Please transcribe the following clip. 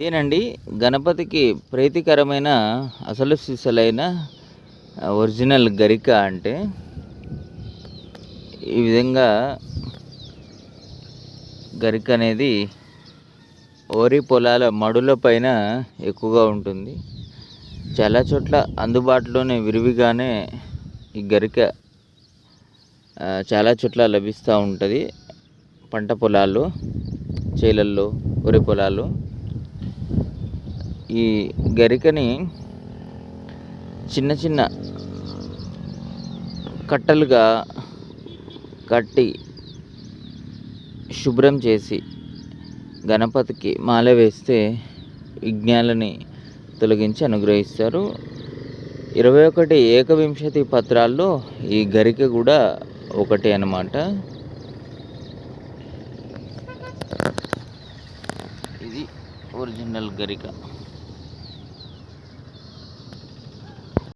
ఇదేనండి గణపతికి ప్రీతికరమైన అసలు సిసలైన ఒరిజినల్ గరిక అంటే ఈ విధంగా గరిక అనేది వరి పొలాల మడుల పైన ఎక్కువగా ఉంటుంది. చాలా చోట్ల అందుబాటులోనే విరివిగానే ఈ గరిక చాలా చోట్ల లభిస్తూ ఉంటుంది. పంట పొలాల్లో చేలల్లో వరి పొలాల్లో. ఈ గరికని చిన్న చిన్న కట్టలుగా కట్టి శుభ్రం చేసి గణపతికి మాల వేస్తే విఘ్నాలని తొలగించి అనుగ్రహిస్తారు. ఇరవై ఒకటి ఏకవింశతి పత్రాల్లో ఈ గరిక కూడా ఒకటి అన్నమాట. ఇది ఒరిజినల్ గరిక.